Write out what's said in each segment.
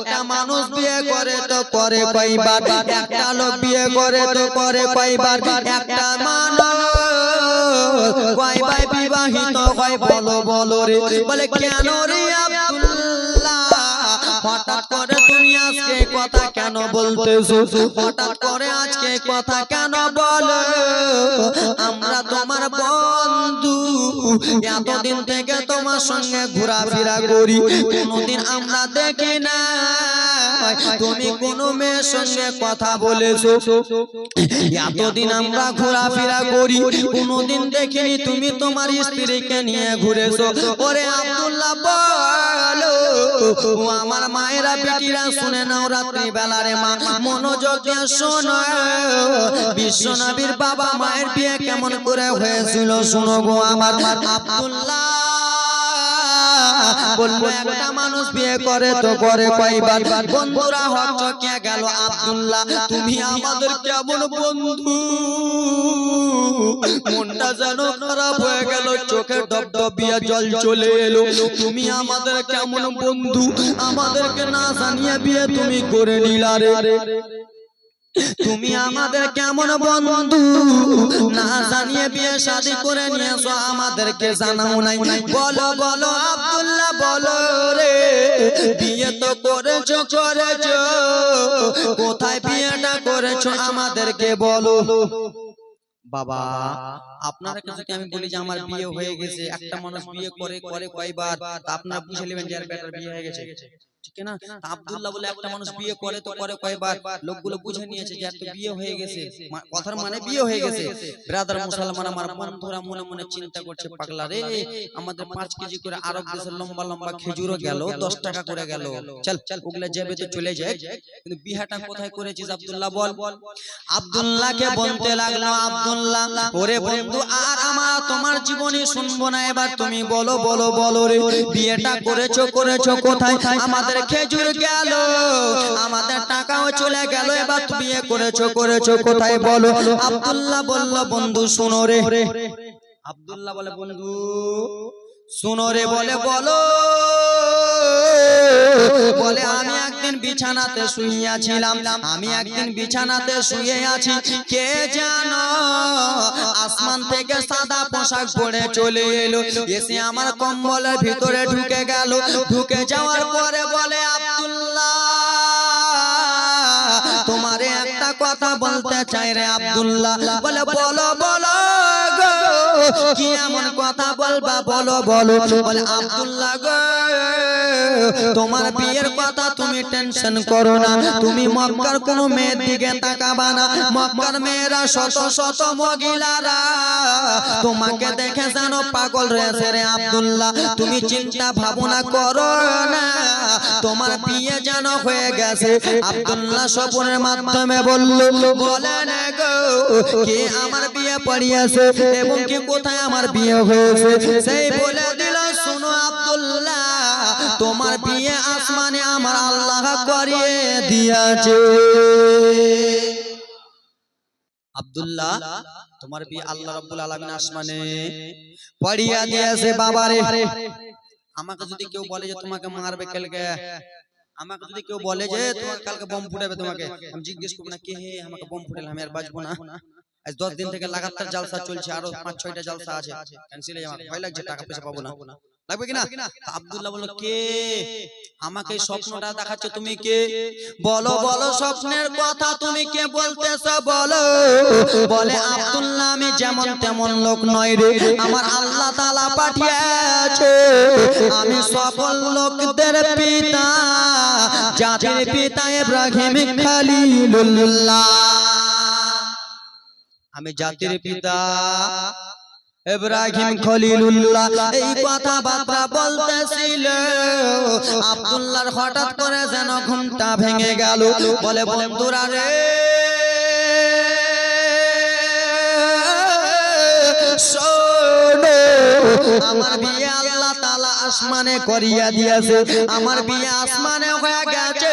একটা মানুষ বিয়ে করে তো করে কয়বার একটা লোক বিয়ে করে তো করে কয়বার একটা মানুষ কয়বার বিবাহিত হয় বলো বলো রে। বলে কেন রে আব্দুল্লাহ হঠাৎ করে তুমি আজকে কথা কেন বলতেছো? হঠাৎ করে আজকে কথা কেন বলো? আমরা তোমার বন্ধু। এতদিন থেকে তোমার সঙ্গে ঘোরাফেরা করি, কোনোদিন আমরা দেখি না। তুমি কোন মেয়ের সঙ্গে কথা বলেছ? এতদিন আমরা ঘোরাফেরা করি কোনোদিন দেখিনি তুমি তোমার স্ত্রীকে নিয়ে ঘুরেছো। ওরে আব্দুল্লাহ বলো। ও আমার মায়েরা বেটিরা শুনে নাও রাত্রি বেলারে মা। মনোযোগ দিয়ে শোনো। বিশ্বনবীর বাবা মায়ের বিয়ে কেমন করে হয়েছিল? শোনো গো আমার আব্দুল্লাহ। বলল একটা মানুষ বিয়ে করে তো করে কয়বার বন্ধুরা হকচকিয়ে গেল আব্দুল্লাহ। তুমি আমাদের কেমন বন্ধু? মনটা যেন খারাপ হয়ে গেল, চোখে ডবডবিয়া জল চলে এলো। তুমি আমাদের কেমন বন্ধু? আমাদেরকে না জানিয়ে বিয়ে তুমি করে নিলা রে। তুমি আমাদের কেমন বন্ধু? না জানিয়ে বিয়ে শাদি করে নিয়েছো আমাদেরকে জানাও নাই। বলো বলো আব্দুল্লাহ বলো রে বিয়ে তো করেছ করেছ কোথায় বিয়েটা করেছ আমাদেরকে বলো। বাবা আপনার কাছে কি আমি বলি যে আমার বিয়ে হয়ে গেছে? একটা মানুষ বিয়ে করে করে কয়বার? আপনারা বুঝে নেবেন যে আর বেটার বিয়ে হয়ে গেছে। ঠিক না? আব্দুল্লাহ বলে একটা মানুষ বিয়ে করে তো করে কয়বার? লোকগুলো বুঝে নিয়েছে যে একটা বিয়ে হয়ে গেছে। কথার মানে বিয়ে হয়ে গেছে। ব্রাদার মুসলমান আমার বন্ধুরা মনে মনে চিন্তা করছে পাগলা রে আমাদের পাঁচ কেজি করে আরব দেশের লম্বা লম্বা খেজুরও গেল দশ টাকা করে গেল। চল চল ওগুলা যাবে তো চলে যায় কিন্তু বিহাটা কোথায় করেছিস আব্দুল্লাহ বল? আব্দুল্লাহকে বলতে লাগল আব্দুল্লাহ ওরে বন্ধু আর আমার তোমার জীবনে শুনব না এবার তুমি বলো বলো বলো রে বিয়েটা করেছ করেছ কোথায় আমাদের খেজুর গেল আমাদের টাকাও চলে গেল এবার তুমি এ করেছ করেছ কোথায় বলো? আব্দুল্লাহ বলল বন্ধু শুনো রে। আব্দুল্লাহ বলে বন্ধু শুনো রে বলে বলো বলে। আমি একদিন বিছানাতে শুইয়াছিলাম। আমি একদিন বিছানাতে শুয়ে আছি। কে জানো? আসমান থেকে সাদা পোশাক পরে চলে এলো। এসে আমার কম্বলের ভিতরে ঢুকে গেল। ঢুকে যাওয়ার পরে বলে আব্দুল্লাহ তোমারে একটা কথা বলতে চাই রে আব্দুল্লাহ। বলে বলো বলো কি এমন কথা বলবা? বলো বলো। বলে আব্দুল্লাহ গো। তোমার বিয়ের কথা তুমি টেনশন করো না। তুমি মক্কার কোন মেয়ের দিকে তাকাবা না। মক্কার মেয়েরা শত শত মহিলারা। তোমাকে দেখে জানো পাগল রয়েছে রে আব্দুল্লাহ। তুমি চিন্তা ভাবনা করো না। তোমার বিয়ে যেন হয়ে গেছে। আব্দুল্লাহ স্বপনের মাধ্যমে বলল বলেন গো কে আমার বিয়ে পড়িয়েছে এবং কি কোথায় আমার বিয়ে হয়েছে? সেই বলে তোমার বিয়ে আসমানে আমার আল্লাহ করিয়ে দিয়েছে। আব্দুল্লাহ তোমার বিয়ে আল্লাহ রাব্বুল আলামিন আসমানে পড়িয়া দিয়েছে বাবারে। আমাকে যদি কেউ বলে যে তোমাকে মারবে কালকে আমাকে যদি কেউ বলে যে তোমার কালকে বম ফুটাবে তোমাকে আমি জিজ্ঞেস করব না কে হে আমাকে বম ফুটালে আমি আর বাঁচবো না। আজ দশ দিন থেকে লাগাতার জালসা চলছে আরও পাঁচ ছয়টা জালসা আছে। ক্যান্সেল হয়ে আমার ভয় লাগছে টাকা পয়সা পাবো না। লাগবে কিনা? আব্দুল্লাহ বলল কে? আমাকে স্বপ্নটা দেখাচ্ছে তুমি কে? বলো বলো স্বপ্নের কথা তুমি কে বলতেছো? বলো। বলে আব্দুল্লাহ আমি যেমন তেমন লোক নয় রে। আমার আল্লাহ তাআলা পাঠিয়েছে। আমি সকল লোকদের পিতা জাতির পিতা ইব্রাহিম খলিলুল্লাহ। আমি জাতির পিতা। ইব্রাহিম খলিলুল্লাহ এই কথা বাবা বলতেছিল। আব্দুল্লাহর হঠাৎ করে যেন ঘুমটা ভেঙে গেল। বলে বন্ধুরা রে আমার বিয়ে তাআলা আসমানে করিয়া দিয়েছে। আমার বিয়ে আসমানে হয়ে গেছে।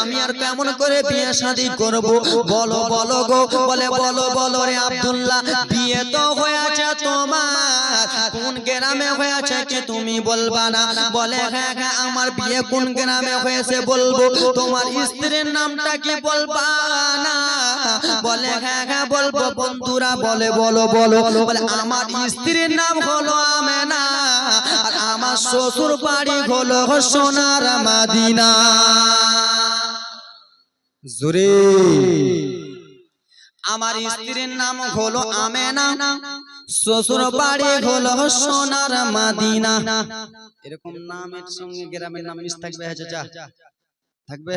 আমি আর কেমন করে বিয়ে শাদী করব? বলো বলো গো। বলে, বলো বলো রে আব্দুল্লাহ, বিয়ে তো হয়েছে তোমার। কোন গ্রামে হয়েছে কি তুমি বলবা না? বলে হ্যাঁ হ্যাঁ আমার বিয়ে কোন গ্রামে হয়েছে বলব। তোমার স্ত্রীর নামটা কি বলবা না? বলে হ্যাঁ হ্যাঁ বলব। বন্ধুরা বলে, বলো বলো। বলে, আমার স্ত্রীর নাম হলো আমেনা। শ্বশুর বাড়ি হলো সোনার মাদিনা। জোরে। আমার স্ত্রীর নাম হলো আমেনা। শ্বশুর বাড়ি হলো সোনার মাদিনা। এরকম নামের সঙ্গে গ্রামের নাম মিশ থাকবে হ্যাঁ চাচা। থাকবে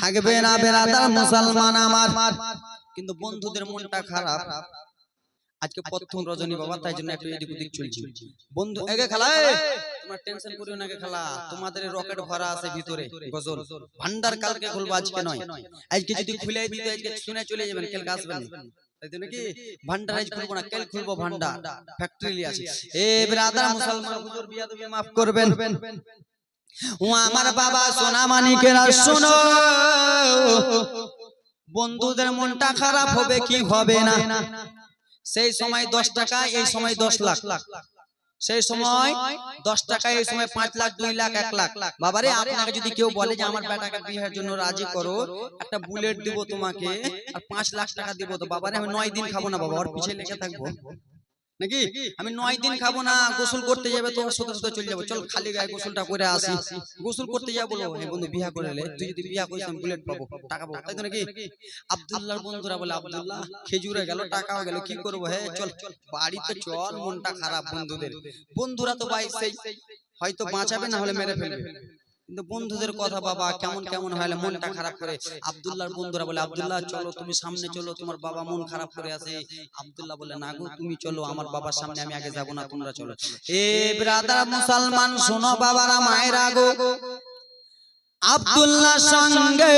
থাকবে না বেরাদার মুসলমান আমার। কিন্তু বন্ধুদের মনটা খারাপ। আজকে প্রথম রজনী বাবা তাই জন্য একটু এদিক ওদিক চলছে। বন্ধু এগে খেলা তোমরা টেনশন করিও না খেলা। তোমাদের রকেট ভরা আছে ভিতরে গজল। ভান্ডার কালকে খুলবো আজকে নয়। আজকে যদি খুলে দিতে আজকে শুনে চলে যাবেন কালকে আসবেন ভান্ডার আজ খুলবো না কাল খুলবো ভান্ডার। ফ্যাক্টরি আছে। এ ব্রাদার মুসলমান হুজুর বিয়া তুমি মাফ করবেন। ও আমার বাবা সোনা মানিকেরা শোনো বন্ধুদের মনটা খারাপ হবে কি হবে না সেই সময় দশ টাকা এই সময় দশ লাখ। সেই সময় দশ টাকা এই সময় পাঁচ লাখ দুই লাখ এক লাখ। বাবারে আপনাকে যদি কেউ বলে যে আমার বেটাকে বিয়ের জন্য রাজি করো একটা বুলেট দিব তোমাকে আর পাঁচ লাখ টাকা দিব। তো বাবারে আমি নয় দিন খাব না বাবা ওর পিছিয়ে লেগে থাকব। নাকি? আমি নয় দিন খাব না গোসল করতে যাবে তো ওর সাথে সাথে চলে যাব। চল খালি গায়ে গোসলটা করে আসি। গোসল করতে যাব বলব এই বন্ধু বিয়া করে লে। তুই যদি বিয়া করিস আমি বুলেট পাবো। টাকা পাবো তাই তো নাকি? আব্দুল্লাহর বন্ধুরা বলে আব্দুল্লাহ খেজুরে গেল টাকাও গেল কি করব? হ্যাঁ চল চল বাড়িতে চল মনটা খারাপ বন্ধুদের। বন্ধুরা তো ভাই সেই হয়তো বাঁচাবে না হলে মেরে ফেলবে। কিন্তু বন্ধুদের কথা বাবা কেমন কেমন হয় মনটা খারাপ করে? আব্দুল্লাহর বন্ধুরা বলে আব্দুল্লাহ চলো তুমি সামনে চলো তোমার বাবা মন খারাপ করে আছে। আব্দুল্লাহ বলে না গো তুমি চলো আমার বাবার সামনে আমি আগে যাব না তোমরা চলো এ ব্রাদার মুসলমান শোনো বাবারা মায়ের গো। আব্দুল্লাহ সঙ্গে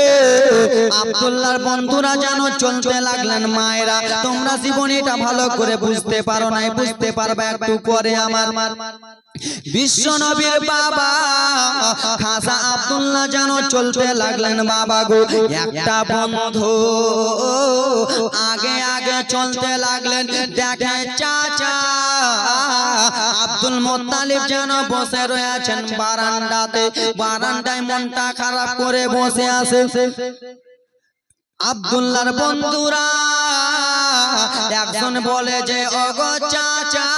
আব্দুল্লাহর বন্ধুরা যেন চলতে লাগলেন মায়েরা, তোমরা জীবনীটা ভালো করে বুঝতে পারো নাই, বুঝতে পারবে একটু পরে আমার। বিশ্ব নবীর বাবা খাসা আব্দুল্লাহ যেন চলতে লাগলেন বাবা গো, একটা বন্ধু আগে আগে চলতে লাগলেন, দেখে চাচা আব্দুল মোত্তালিব যেন বসে রয়েছেন বারান্দাতে। বারান্দায় মনটা খারাপ করে বসে আছে। আব্দুল্লাহর বন্ধুরা, একজন বলে যে অগো চাচা,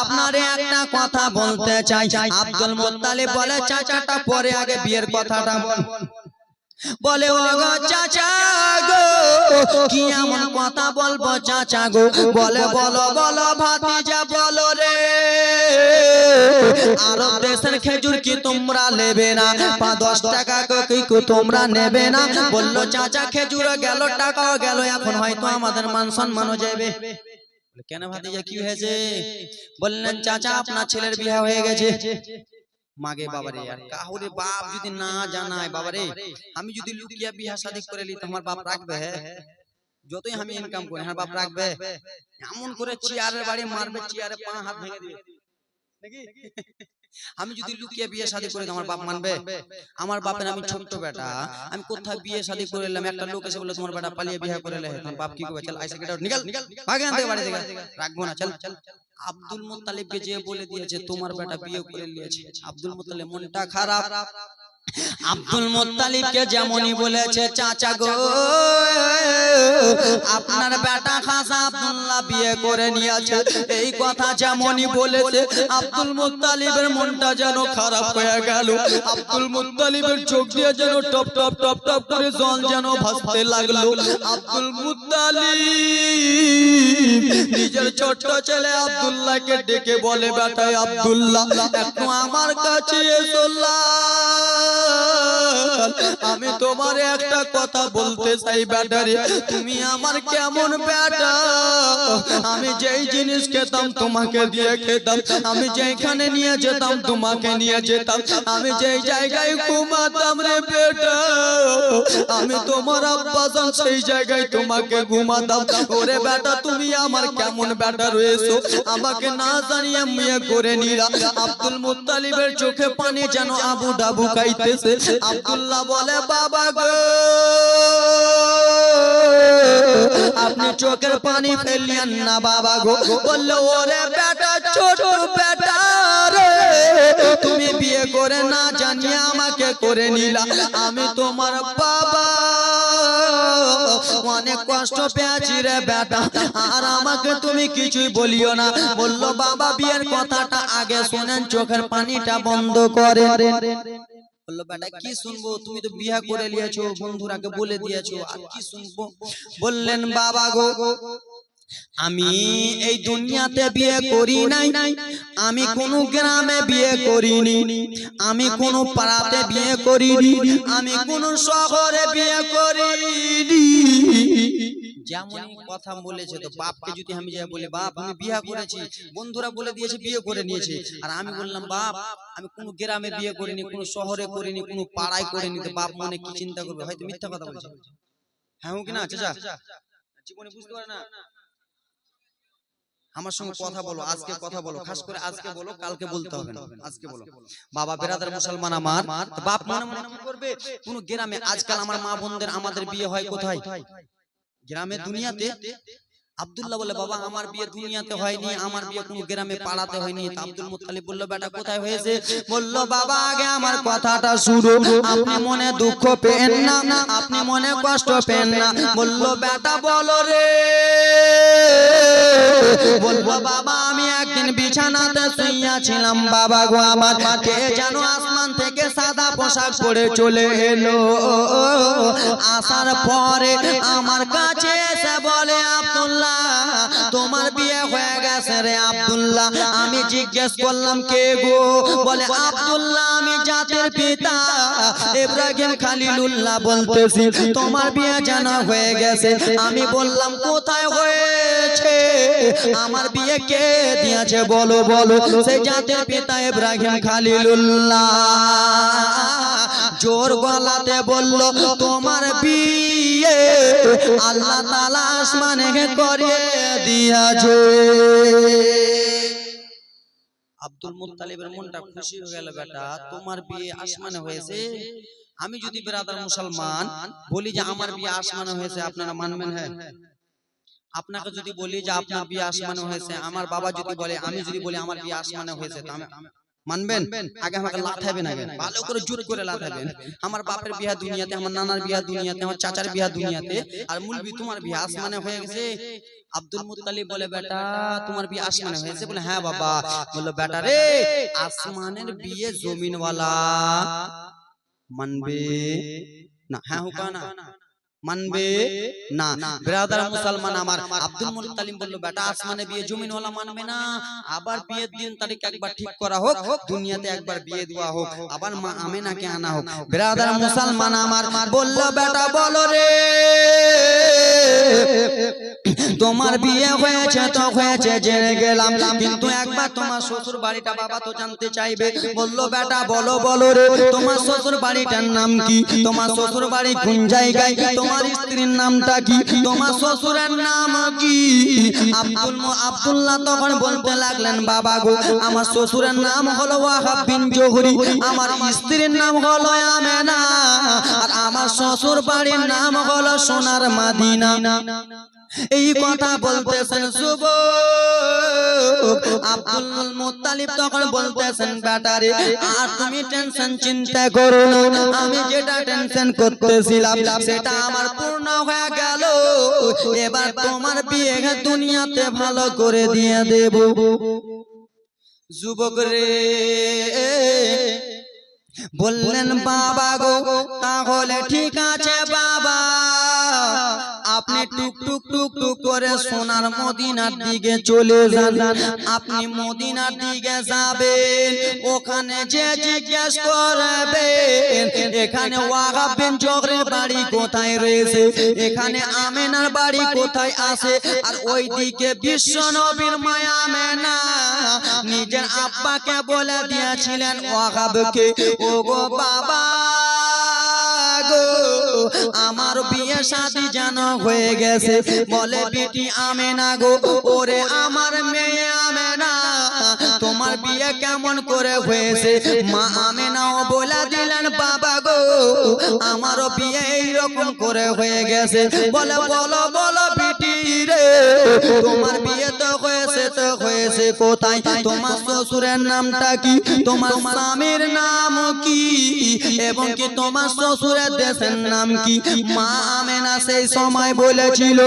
আপনার একটা কথা বলতে চাই। আব্দুল মোত্তালিব বলে, চাচাটা পরে আগে বিয়ের কথাটা বল। বলে ও গো চাচা গো কি এমন কথা বলব চাচা গো? বলে বলো বলো ভাতিজা বলো রে। আরব দেশের খেজুর কি তোমরা নেবে না? পা দশ টাকা কো কি তোমরা নেবে না? বলল চাচা খেজুর গেল টাকাও গেল এখন হয়তো আমাদের মান সম্মানও যাবে। কেন ভাতিজা কি হয়েছে? বললেন চাচা আপনার ছেলের বিয়ে হয়ে গেছে। মাগে বাবারে আর কাহুরে বাপ যদি না জানায় বাবারে আমি যদি লুকিয়া বিয়া শাদি করে লি তোমার বাপ রাখবে যতই আমি ইনকাম করি হ্যাঁ বাপ রাখবে এমন করে চেয়ারের বাড়ি মারবে চেয়ারে পা হাত ভেঙে দিবে নাকি? আমি যদি লুকিয়ে বিয়ে শাদি করে আমার বাপ মানবে আমার বাপের আমি ছোট্ট বেটা আমি কোথায় বিয়ে শাদি করে এলাম একটা লোক এসে বলে তোমার বেটা পালিয়ে বিয়ে করে লে তোমার বাপ কি করবে চল আইসা কেটে নিকাল ভাগে আনতে বাড়ি থেকে রাখব না চল চল আব্দুল মুত্তালিবকে যে বলে দিয়েছে তোমার বেটা বিয়ে করে নিয়েছে। আব্দুল মুত্তালিব মনটা খারাপ। আব্দুল মুত্তালিবকে যেমনই বলেছে চাচা গো আপনার বেটা খাসা আব্দুল্লাহ বিয়ে করে নিয়েছে। এই কথা যেমনই বলেছে আব্দুল মুত্তালিবের মনটা যেন খারাপ হয়ে গেল। আব্দুল মুত্তালিবের চোখ দিয়ে যেন টপ টপ টপ টপ করে জল যেন ভাসতে লাগল। আব্দুল মুত্তালিব নিজের ছোট্ট ছেলে আবদুল্লাহকে ডেকে বলে বেটাই আব্দুল্লাহ একটু আমার কাছে এসো লাল। আমি তোমার একটা কথা বলতে চাই, ব্যাটারে। তুমি আমার কেমন ব্যাটা? আমি যেই জিনিস খেতাম, তোমাকে দিয়ে খেতাম। আমি যেখানে নিয়ে যেতাম, তোমাকে নিয়ে যেতাম। আমি যেই জায়গায় ঘুমাতাম রে বেটা, আমি তোমার আব্বা সেই জায়গায় তোমাকে ঘুমাতাম। ওরে বেটা, তুমি আমার কেমন বেটা রয়েছো? আমাকে না জানিয়ে মেয়ে করে নিরা আব্দুল মুত্তালিবের চোখে পানি যেন আবু ডাবু খাইতেছে। আব্দুল্লাহ বলে বাবা গো আপনি চোখের পানি ফেললেন না বাবা গো। বলল ওরে বেটা ছোট বেটা তুমি বিয়ে করে না জানিয়ে আমাকে করে নিলা। আমি তোমার বাবা। অনেক কষ্ট পেয়েছি রে বেটা। আর আমাকে তুমি কিছুই বলিও না। বলল বাবা বিয়ের কথাটা আগে শোনেন চোখের পানিটা বন্ধ করে বলল বেটা কি শুনব? তুমি তো বিয়ে করে নিয়েছো বন্ধুরাকে বলে দিয়েছ আর কি শুনব? বললেন বাবা গো আমি এই দুনিয়াতে বিয়ে করি নাই। আমি কোন গ্রামে বিয়ে করিনি। আমি কোন পাড়াতে বিয়ে করিনি। আমি কোন শহরে বিয়ে করিনি। যেমন কথা বলেছে তো বাপকে যদি আমি যা বলি বাপ আমি বিয়ে করেছি বন্ধুরা বলে দিয়েছে বিয়ে করে নিয়েছে। আর আমি বললাম বাপ আমি কোন গ্রামে বিয়ে করিনি কোন শহরে করিনি কোন পাড়ায় করিনি। তো বাপ মনে কি চিন্তা করবে? হয়তো মিথ্যা কথা বলছে। হ্যাঁ কি না? চাচা জীবনে বুঝতে পারে না। আমার সঙ্গে কথা বলো আজকে কথা বলো খাস করে আজকে বলো কালকে বলতে হবে আজকে বলো। বাবা বেরাদার মুসলমান আমার। বাপ মনে মনে কি করবে কোন গ্রামে আজকাল আমার মা বোনদের আমাদের বিয়ে হয় কোথায় গ্রামে দুনিয়াতে আব্দুল্লাহ বলে বাবা আমার বিয়ে দুনিয়াতে হয়নি আমার বিয়ে কোনো গ্রামে পাড়াতে হয়নি। তা আব্দুল মুত্তালিব বলল বেটা কোথায় হয়েছে? বলল বাবা আগে আমার কথাটা শুরু আপনি মনে দুঃখ পেন না। আপনি মনে কষ্ট পেন না। বলল বেটা বলো রে। বলব বাবা আমি একদিন বিছানাতে শুইয়াছিলাম। বাবা গো আমার কে যেন আসমান থেকে সাদা পোশাক পরে চলে এলো। আসার পরে আমার কাছে এসে বলে আব্দুল্লাহ আমি জিজ্ঞেস করলাম কে গো? বলে আব্দুল্লাহ আমি জাতির পিতা। ইব্রাহিম খালিলুল্লাহ বলতেছি তোমার বিয়ে জানা হয়ে গেছে। আমি বললাম কোথায় হয়েছে? আমার বিয়ে কে দিয়েছে? বলো বলো সে জাতির পিতা ইব্রাহিম খালিলুল্লাহ। জোর গলাতে বলল তোমার বিয়ে আল্লাহ তালা আসমানে করিয়ে দিয়াছে। আব্দুল মুতালিবের মনটা খুশি হয়ে গেল বেটা। তোমার বিয়ে আসমানে হয়েছে। আমি যদি বেরাদার মুসলমান বলি যে আমার বিয়ে আসমানে হয়েছে আপনারা মানবেন হ্যাঁ। আপনাকে যদি বলি যে আপনার বিয়ে আসমানে হয়েছে আমার বাবা যদি বলে আমি যদি বলি আমার বিয়ে আসমানে হয়েছে মানবেন? আগে আমাকে লাথাবেন আগে। ভালো করে জোর করে লাথাবেন আমার বাপের বিয়া দুনিয়াতে আমার নানার বিয়া দুনিয়াতে আমার চাচার বিয়া দুনিয়াতে। আর মুলবি তোমার বিয়ে আসমানে হয়ে গেছে। আব্দুল মুত্তালিব বলে বেটা তোমার বিয়ে আসমানে হয়েছে বলে হ্যাঁ বাবা। বলল বেটা রে আসমানের বিয়ে জমিনওয়ালা মানবে? না হ্যাঁ হুকা না। মানবে না। ব্রাদার মুসলমান আমার আব্দুল মুত্তালিম বলল বেটা আসমানে বিয়ে জমিনওয়ালা মানবে না। আবার বিয়ের দিন তারিখ একবার ঠিক করা হোক দুনিয়াতে একবার বিয়ে দেওয়া হোক। আবার মা আমেনাকে আনা হোক। ব্রাদার মুসলমান আমার বলল বেটা বলো রে। তোমার বিয়ে হয়েছে তো হয়েছে জেনে গেলাম। কিন্তু একবার তোমার শ্বশুর বাড়িটা বাবা তো জানতে চাইবে। বলল বেটা বলো বলো রে তোমার শ্বশুর বাড়িটার নাম কি? তোমার শ্বশুর বাড়ি কোন জায়গায় তোমার স্ত্রীর নামটা কি? তোমার শ্বশুরের নাম কি? আব্দুল আব্দুল্লাহ তখন বলতে লাগলেন, বাবা গো, আমার শ্বশুরের নাম হলো ওয়াহাব বিন জোহরি, আমার স্ত্রীর নাম হলো আমেনা, আর আমার শ্বশুর বাড়ির নাম হলো সোনার মাদিনা। এই কথা বলতেছেন শুভ। আব্দুল মুত্তালিব তখন বলতেছেন ব্যাটারে আর তুমি টেনশন চিন্তা করো আমি যেটা টেনশন করতেছিলাম সেটা আমার পূর্ণ হয়ে গেল। এবার তোমার বিয়ে দুনিয়াতে ভালো করে দিয়ে দেব। যুবক রে বললেন বাবা গো তাহলে ঠিক আছে বাবা। আপনি টুক টুক টুক টুক করে সোনার মদিনার দিকে চলে যান। আপনি মদিনার দিকে যাবেন। ওখানে যে জিজ্ঞেস করবেন এখানে ওয়াহাব বিন জহরের বাড়ি কোথায় রয়েছে? এখানে আমেনার বাড়ি কোথায় আছে? আর ওই দিকে বিশ্ব নবীর মায়া আমেনা নিজের আব্বাকে বলে দিয়েছিলেন ওয়াহাবকে ও গো বাবা গো, আমার বিয়ে শাদি যেন হয়ে গেছে। বলে বেটি আমেনা গো, ওরে আমার মেয়ে আমে না তোমার বিয়ে কেমন করে হয়েছে? মা আমে নাও বলে দিলেন, বাবা গো আমারও বিয়ে এইরকম করে হয়ে গেছে। বলে, বলো বলো বিটি তোমার বিয়ে তো হয়েছে তো হয়েছে কোথায়? তোমার শ্বশুরের নামটা কি? তোমার স্বামীর নাম কি? এবং কি তোমার শ্বশুরের দেশের নাম কি? মা আমেনা সেই সময় বলেছিল,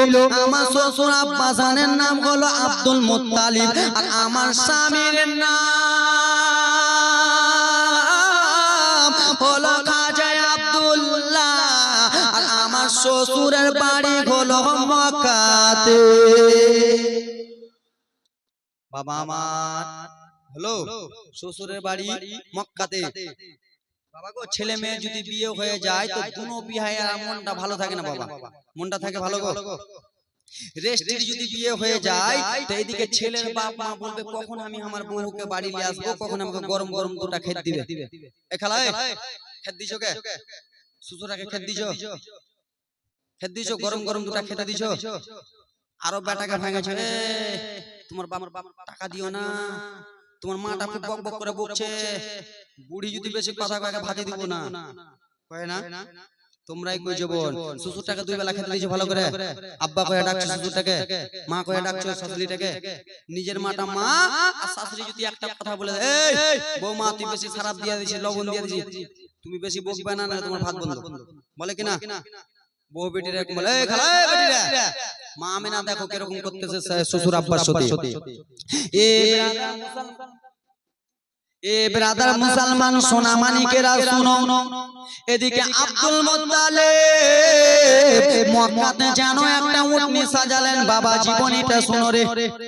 আমার শ্বশুর আব্বাসানের নাম হলো আব্দুল মুত্তালিব, আর আমার স্বামীর নাম হলো শ্বশুরের বাড়ি হলো মক্কাতে। বাবা আমার হলো শ্বশুরের বাড়ি মক্কাতে। ছেলে মেয়ে যদি বিয়ে হয়ে যায় তো দুনো বিহায় আর মনটা ভালো থাকে না বাবা। মনটা থাকে ভালো গো। রেস্টির যদি বিয়ে হয়ে যায় তো এইদিকে ছেলের বলবে কখন আমি আমার বউকে বাড়ি নিয়ে আসব? কখন আমাকে গরম গরম দুটা খেত দিবে? এ খালা এ, খেত দিছো কে? শ্বশুরাকে খেত দিছো? খেত দিছো? গরম গরম দুটা খেতে দিছো? আরও বেটাকে ভেঙেছে তোমার বাবার বাবা টাকা দিও না। তোমার মাটা খুব বক বক করে বকছে। বুড়ি যদি বেশি কথা কয়ে ভাতে দিব না। কয় না? তোমরাই কইছো বোন শ্বশুরটাকে দুই বেলা খেতে দিয়েছ ভালো করে? আব্বা কয়ে ডাকছো শ্বশুরটাকে? মা কয়ে ডাকছো শাশুড়িটাকে নিজের মাটা মা আর শাশুড়ি যদি একটা কথা বলে এই বৌমা তুই বেশি খারাপ দিয়ে দিছিস লবণ দিয়ে দিছিস তুমি বেশি বকবে না না তোমার ভাত বন্ধ। বলে কিনা বউ বেটিরা বলে এই বেটিরা মা আমি দেখো কীরকম করতেছে শ্বশুর আব্বার সাথে এ এ ব্রাদার মুসলমান সোনা মানিকেরা শুনো। এদিকে আব্দুল মুত্তালিব মক্কাতে জানো একটা উটনি সাজালেন বাবা জীবনীটা শুনো রে।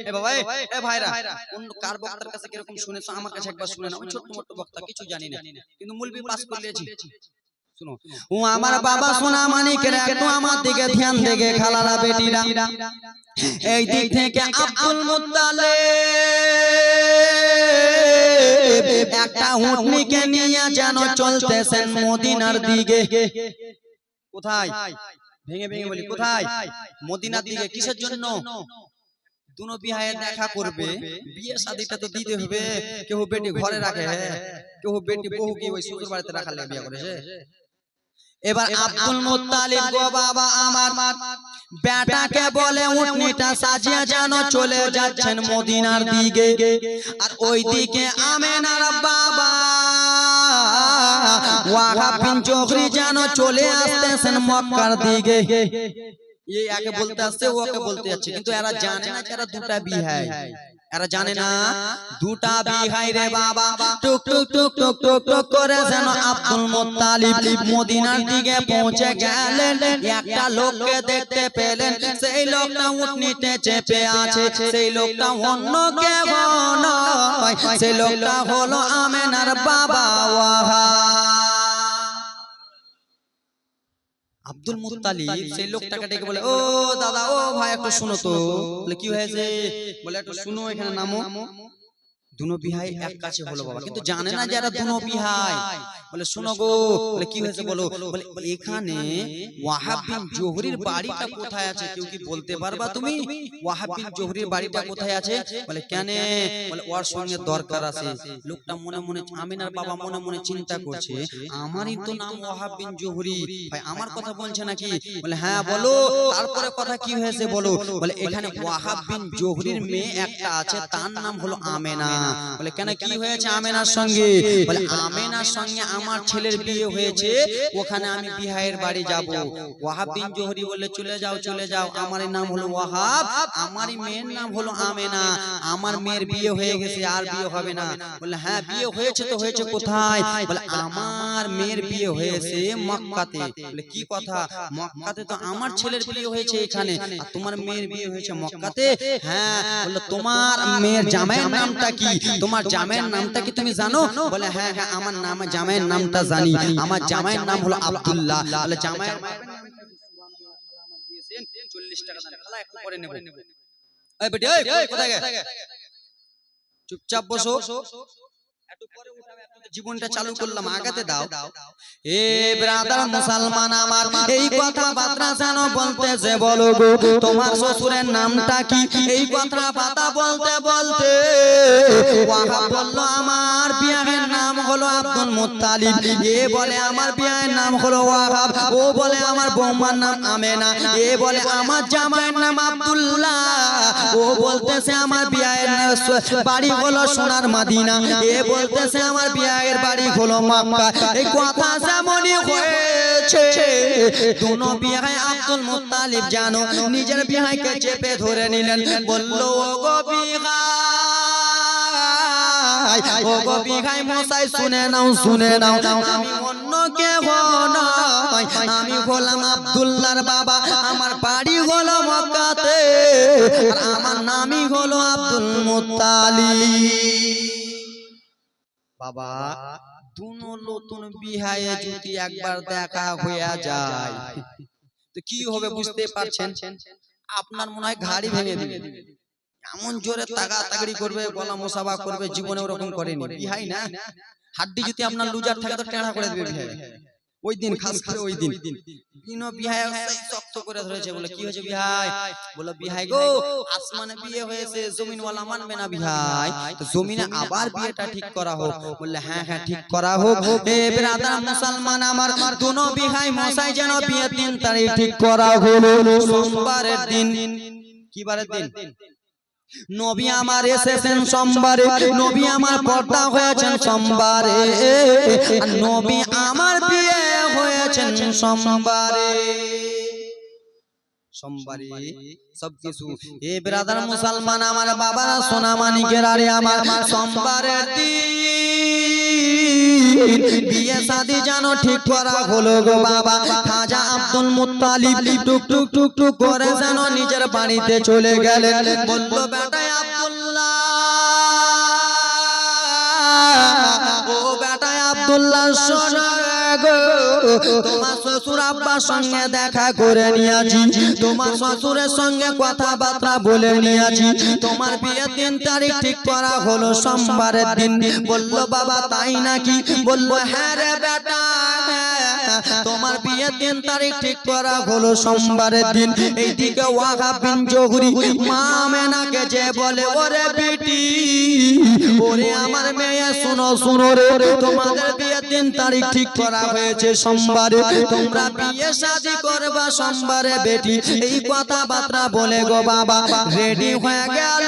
এ বাবা এ, এ ভাইরা কোন কার বক্তার কাছে কীরকম শুনেছো? আমার কাছে একবার শুনে নাও আমি ছোট্ট মোট্ট বক্তা কিছু জানি না। কিন্তু মুলবি পাস করে ও আমার বাবা সোনা মানিকেরা একটু আমার দিকে ধ্যান দেখে খালারা বেটিরা। এই দিক থেকে আব্দুল একটা উটনিকে নিয়ে যেন চলতেছেন মদিনার দিকে। কোথায়? ভেঙে ভেঙে বলি কোথায়? মদিনার দিকে কিসের জন্য? দুনো বিহায়ে দেখা করবে। বিয়ে শাদিটা তো দিতে হবে। কেউ বেটি ঘরে রাখে। কেউ বেটি বহু কি ওই শ্বশুর বাড়িতে রাখার লাগে বিয়ে করেছে এবার আব্দুল মুত্তালিব গো বাবা আমার বেটাকে বলে উটনিটা সাজিয়ে যেন চলে যাচ্ছেন মদিনার দিকে। আর ওই দিকে আমেনার বাবা। ওয়াহাব বিন জোহরি যেন চলে আসতেছেন মক্কার দিকে। এই আগে বলতে আসছে ওকে বলতে যাচ্ছে কিন্তু এরা জানে না যে এরা দুটা বিহাই। এরা জানে না দুটা বিহাই রে বাবা টুক টুক টুক টুক টুক টুক করে যেন আব্দুল মুত্তালিব মদিনার দিকে পৌঁছে গেলেন। একটা লোককে দেখতে পেলেন সেই লোকটা উটনিতে চেপে আছে সেই লোকটা অন্য কেউ নয়। সেই লোকটা হলো আমেনার বাবা। ওয়াহা আব্দুল মুতালিব সেই লোকটাকে ডেকে বলে ও দাদা ও ভাই একটু শুনো তো। বলে কি হয়েছে? বলে একটু শুনো এখানে নামো। দুনো বিহাই এক কাছে হলো বাবা। কিন্তু জানে না যারা দুনো বিহাই বলে শুনো গো। বলে কি হয়েছে বলো? বলে? এখানে ওয়াহাব বিন জোহরির বাড়িটা কোথায় আছে? কেউ কি বলতে পারবা তুমি? ওয়াহাব বিন জোহরির বাড়িটা কোথায় আছে? বলে কেন? বলে ওর সঙ্গে দরকার আছে। লোকটা মনে মনে আমিনার বাবা মনে মনে চিন্তা করছে আমারই তো নাম ওয়াহাব বিন জোহরি। ভাই আমার কথা বলছে নাকি? বলে হ্যাঁ বলো। তারপরে কথা কি হয়েছে বলো? বলে? এখানে ওয়াহাব বিন জোহরির মেয়ে একটা আছে তার নাম হলো আমেনা। বলে কেন কি হয়েছে আমেনার সঙ্গে বলে আমেনার সঙ্গে আমার ছেলের বিয়ে হয়েছে ওখানে আমি বিহায়ের বাড়ি যাব। ওয়াহাব বিন জোহরি বলে চলে যাও চলে যাও। আমার নাম হলো ওয়াহাব আমারই মেয়ের নাম হলো আমেনা। আমার মেয়ের বিয়ে হয়ে গেছে আর বিয়ে হবে না। বলে হ্যাঁ বিয়ে হয়েছে তো হয়েছে কোথায়? বলে আমার মেয়ের বিয়ে হয়েছে মক্কাতে। বলে কি কথা? মক্কাতে তো আমার ছেলের বিয়ে হয়েছে এখানে। আর তোমার মেয়ের বিয়ে হয়েছে মক্কাতে? হ্যাঁ বলে তোমার মেয়ের জামাইয়ের নামটা কি তোমার জামাইয়ের নামটা কি? তুমি জানো বলে হ্যাঁ হ্যাঁ আমার নাম জামাইয়ের নামটা জানি। আমার জামাইয়ের নাম হলো আব্দুল্লাহ। বলে জামাইয়ের চল্লিশ টাকা একটু পরে নেব। বেটি কোথায় চুপচাপ বসো। একটু পরে উঠাবে, জীবনটা চালু করলাম আগাতে দাও। এ ব্রাদার মুসলমান আমার এই কথা বার্তা যেন বলতেছে বলো গো তোমার শ্বশুরের নামটা কি? এই কথা পাতা বলতে বলতে বলল আমার বিয়ের নাম হলো আব্দুল মুত্তালিব। এ বলে আমার বিয়ের নাম হলো ওয়াহাব। ও বলে আমার বৌমার নাম আমেনা। এ বলে আমার জামাইয়ের নাম আব্দুল্লাহ। ও বলতেছে আমার বিয়ের বাড়ি হলো সোনার মাদিনা এ বলতেছে আমার বিয়ের বাড়ি হলো মক্কা। এই কথা যেমনই হয়েছে, দুনো আব্দুল মুত্তালিব জানো, নিজের বিহাইকে চেপে ধরে নিলেন। বলল গো বিহাই ও গো মশাই, শুনে নাও শুনে নাও, আমি অন্য কে নয়, আমি হলাম বাবা, আমার বাড়ি হলো মক্কাতে আমার নামই হলো আব্দুল মুত্তালিব। বাবা দুনো নতুন বিহায়ে যদি একবার দেখা হইয়া যায়। তো কি হবে বুঝতে পারছেন? আপনার মনে হয় ঘাড়ি ভেঙে দিবে। এমন জোরে তাগা তাগড়ি করবে গলা মোসাবা করবে জীবনে ওরকম করেনি। বিহাই না হাড্ডি যদি আপনার লুজার থাকে তো টেনা করে দেবে। ওই দিন খাস করে ওই দিন। বিনো বিহাই সেই শক্ত করে ধরেছে বলে কি হয়েছে বিহাই? বলে বিহাই গো আসমানে বিয়ে হয়েছে জমিনওয়ালা মানবে না বিহাই। তো জমিনে আবার বিয়েটা ঠিক করা হোক। বললে হ্যাঁ হ্যাঁ ঠিক করা হোক। এ ব্রাদার মুসলমান আমার আমার দুনো বিহাই মশাই যেন বিয়ে তিন তারিখ ঠিক করা হলো। সোমবারের দিন। কি বারের দিন? নবী আমার এসেছেন সোমবারে নবী আমার পর্দা হয়েছেন সোমবারে। নবী আমার বিয়ে হয়েছেন সোমবারে। সোমবারে। সবকিছু। এ ব্রাদার মুসলমান আমার বাবা সোনামানিকের আরে আমার সোমবারের দিন। বিয়ে সাদি যেন ঠিক করা হলো গো বাবা। খাজা আব্দুল মুতালিব টুক টুক টুক টুক করে যেন নিজের বাড়িতে চলে গেলেন। বলল বেটায় আব্দুল্লাহ। ও বেটায় আব্দুল্লাহ তিন সোমবারের দিন। বলল, বাবা, তাই নাকি? বলল হ্যাঁ রে বেটা তোমার বিয়ে তিন তারিখ ঠিক করা হলো সোমবারের দিন। এইদিকে ওয়াহা বিন জহুরি মা যে বলে, ওরে বেটি আমার মেয়ে, শুনো শুনো রে। তোমাদের বিয়ে তিন তারিখ ঠিক করা হয়েছে সোমবারে। তোমরা বিয়ে শাদি করবা সোমবারে, বেটি। এই কথাবার্তা বলে গো বাবা, রেডি হয়ে গেল।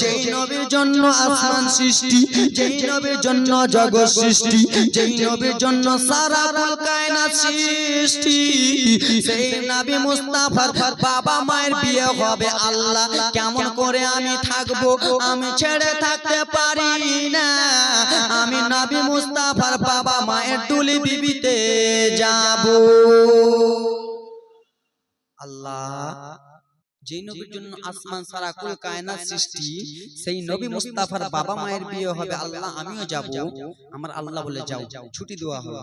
যেই নবীর জন্য আসমান সৃষ্টি, যেই নবীর জন্য জগৎ সৃষ্টি, যেই নবীর জন্য সারা সৃষ্টি। সেই নবী মুস্তাফার বাবা মায়ের বিয়ে হবে আল্লাহ, কেমন করে আমি থাকব? আমি ছেড়ে থাকতে পারি না। আমি নবী মুস্তাফার বাবা মায়ের তুলি বিবিতে যাব। আল্লাহ যেই নবীর জন্য আসমান সারা কুল কায়নাত সৃষ্টি সেই নবী মুস্তাফার বাবা মায়ের বিয়ে হবে আল্লাহ আমিও যাব। আমার আল্লাহ বলে যাও ছুটি দেওয়া হলো।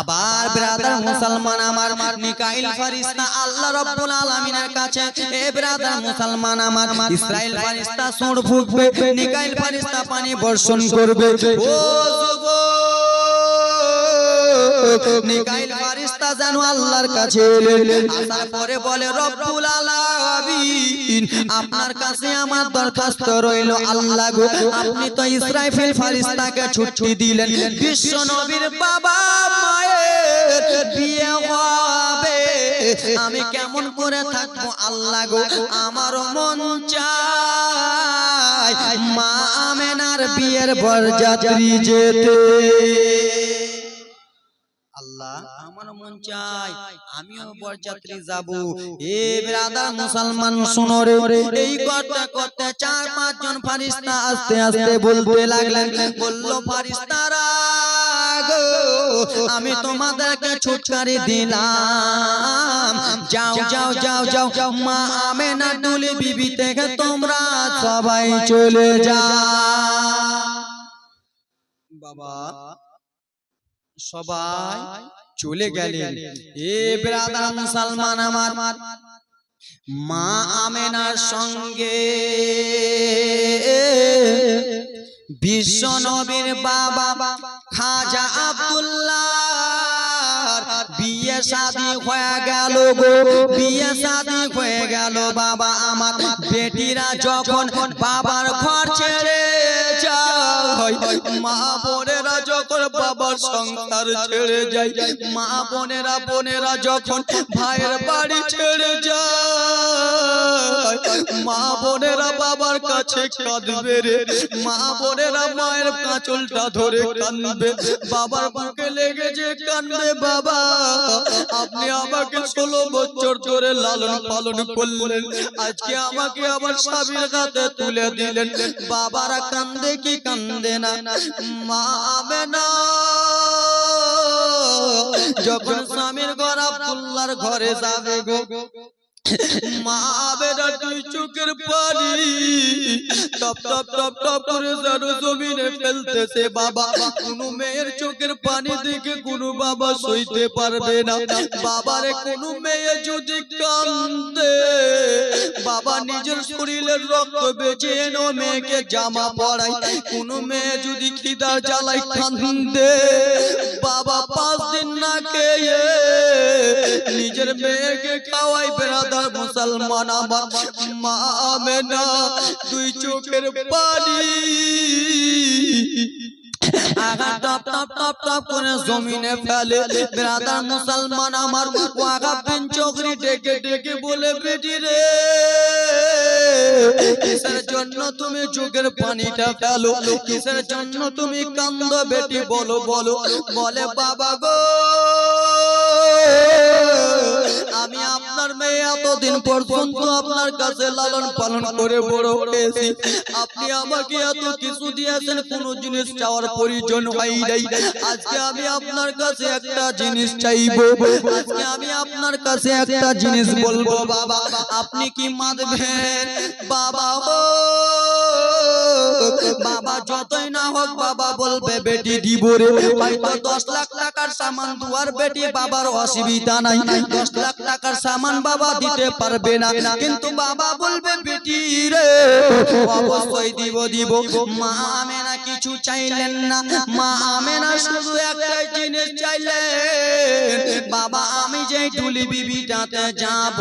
আবার ব্রাদার মুসলমান আমার মিকাইল ফারিস্তা আল্লাহ রাব্বুল আলামিনের কাছে। এ ব্রাদার মুসলমান আমার ইসরাইল ফারিস্তা সুর ফুঁকবে মিকাইল ফারিস্তা পানি বর্ষণ করবে। ও যুবক! মিকাইল ফারিস্তা যেন আল্লাহর কাছে আসার পরে বলে, রব্বুল আলামিন, আপনার কাছে আমার দরখাস্ত রইল। আল্লাহ গো, আপনি তো ইসরাফিল ফারিস্তাকে ছুটি দিলেন। বিশ্ব নবীর বাবা মায়ের বিয়ে হবে। আমি কেমন করে থাকব? আল্লাহ গো আমার মন চায় মা আমেনার বিয়ের বরযাত্রী যেতে। আল্লাহ আল্লাহ আমার মন চাই আমিও বরযাত্রী যাব। এ ব্রাদার মুসলমান শুনো রে। এই করতে করতে চার পাঁচ জন ফারিস্তা আস্তে আস্তে বলতে লাগলেন। বলল ফারিস্তারা গো আমি তোমাদেরকে ছুটকারি দিলাম। যাও যাও যাও যাও যাও মা আমেনা ডুলি বিবি থেকে তোমরা সবাই চলে যা। বাবা সবাই চলে গেলেন। এ ব্রাদার মুসলমান আমার। মা আমেনার সঙ্গে। বিশ্ব নবীর বাবা খাজা আব্দুল্লাহ বিয়ে শাদি হয়ে গেল গো। বিয়ে শাদি হয়ে গেল বাবা আমার। বেটিরা যখন বাবার ঘর ছেড়ে বাবার কাছে কাঁদবে রে। মা বোনেরা মায়ের কাঁচলটা ধরে বাবার বুকে লেগে যে বাবা, আপনি আমাকে ষোলো বছর ধরে লালন পালন করলেন। আজকে আমাকে আমার স্বামীর হাতে তুলে দিলেন। বাবারা কান্দে কি কান্দে না মা না যখন স্বামীর গড়া পুল্লার ঘরে যাবে গো। মা চোখের পানি। মেয়ের চোখের দেখে কোন বাবা সইতে পারবে না। বাবারে কোন মেয়ে যদি কান্দে বাবা নিজের শরীরের রক্ত বেঁচে এনো মেয়েকে জামা পরাই কোন মেয়ে যদি খিদার জ্বালাই কান্দে বাবা পাঁচ দিন না খেয়ে নিজের মেয়েকে খাওয়াই বেড়াদার মুসলমান আমার মা আমেনা, দুই চোখের পানি। আগা জমিনে ফেলে। বেড়াদার মুসলমান আমার ওয়াগা বিন চোখরি ডেকে ডেকে বলে, বেটি রে, কিসের জন্য তুমি চোখের পানিটা ফেলো? কিসের জন্য তুমি কান্দ, বেটি, বলো বলো। বলে, বাবা গো আমি আপনার মেয়ে এতদিন পর্যন্ত আপনার কাছে লালন পালন করে বড় হয়েছি। আপনি আমাকে এত কিছু দিয়েছেন, কোন জিনিস চাওয়ার প্রয়োজন হয় নাই। আজকে আমি আপনার কাছে একটা জিনিস চাইব। আজকে আমি আপনার কাছে একটা জিনিস বলব, বাবা, আপনি কি মানবেন? বাবা, ও, বাবা, যতই না হোক বাবা বলবে, বেটি দিব রে। হয়তো দশ লাখ টাকার সামান দুয়ার বেটি বাবার অসুবিধা নাই। দশ লাখ টাকার সামান বাবা দিতে পারবে না। কিন্তু বাবা বলবে, বেটি রে, অবশ্যই দিব দিব। মা আমেনা কিছু চাইলেন না। মা আমেনা শুধু একটাই জিনিস চাইলেন, বাবা, আমি যে টুলি বিবিটাতে যাব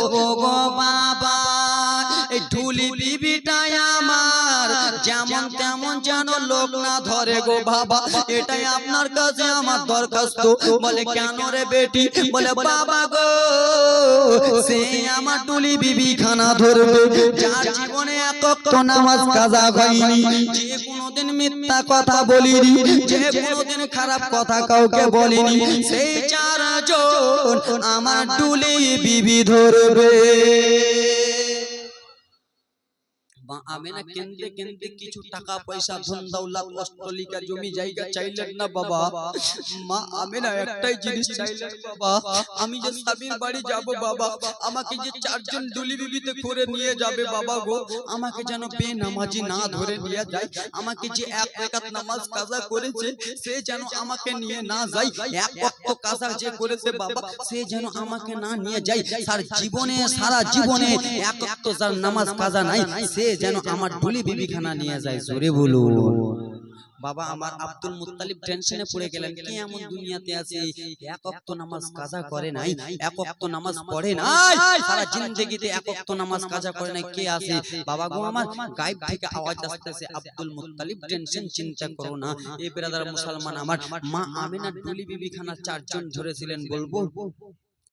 ও গো বাবা। এই ঢুলি বিবিটাই আমার। যেমন তেমন যেন লোক না ধরে গো বাবা। এটাই আপনার কাছে আমার দরখাস্ত। বলে, কেন রে বেটি? বলে, বাবা গো সে আমার টুলি বিবি খানা ধরবে। যার জীবনে একক নামাজ কাজা হয়নি। যে কোনোদিন মিথ্যা কথা বলিনি, যে কোনোদিন খারাপ কথা কাউকে বলিনি, সেই চারজন আমার টুলি বিবি ধরবে। মা আমেনা কিছু টাকা পয়সা ধন দৌলত অষ্টলিকা জমি জায়গা চাইলেন না বাবা। মা আমেনা একটাই জিনিস চাইলেন বাবা। আমি যে স্বামীর বাড়ি যাব বাবা আমাকে যে চারজন করে নিয়ে যাবে বাবা গো আমাকে যেন বে নামাজি না ধরে নিয়ে যায় আমাকে যে এক নামাজ কাজা করেছে সে যেন আমাকে নিয়ে না যায় এক ওয়াক্ত কাজা যে করেছে বাবা সে যেন আমাকে না নিয়ে যায়। সার জীবনে সারা জীবনে এক যার নামাজ কাজা নাই সে যেন আমার ডুলি বিবিখানা নিয়ে যায় জোরে বলুন। বাবা আমার আব্দুল মুত্তালিব টেনশনে পড়ে গেলেন। কি এমন দুনিয়াতে আছে? এক ওয়াক্ত নামাজ কাজা করে নাই এক ওয়াক্ত নামাজ পড়ে নাই। সারা জিন্দেগিতে এক ওয়াক্ত নামাজ কাজা করে নাই। কে আছে? বাবা গো আমার গায়েব থেকে আওয়াজ আসতেছে আব্দুল মুত্তালিব টেনশন চিন্তা করো না। এই ব্রাদার মুসলমান আমার মা আমিনা ডুলি বিবিখানা চারজন ধরেছিলেন বলব।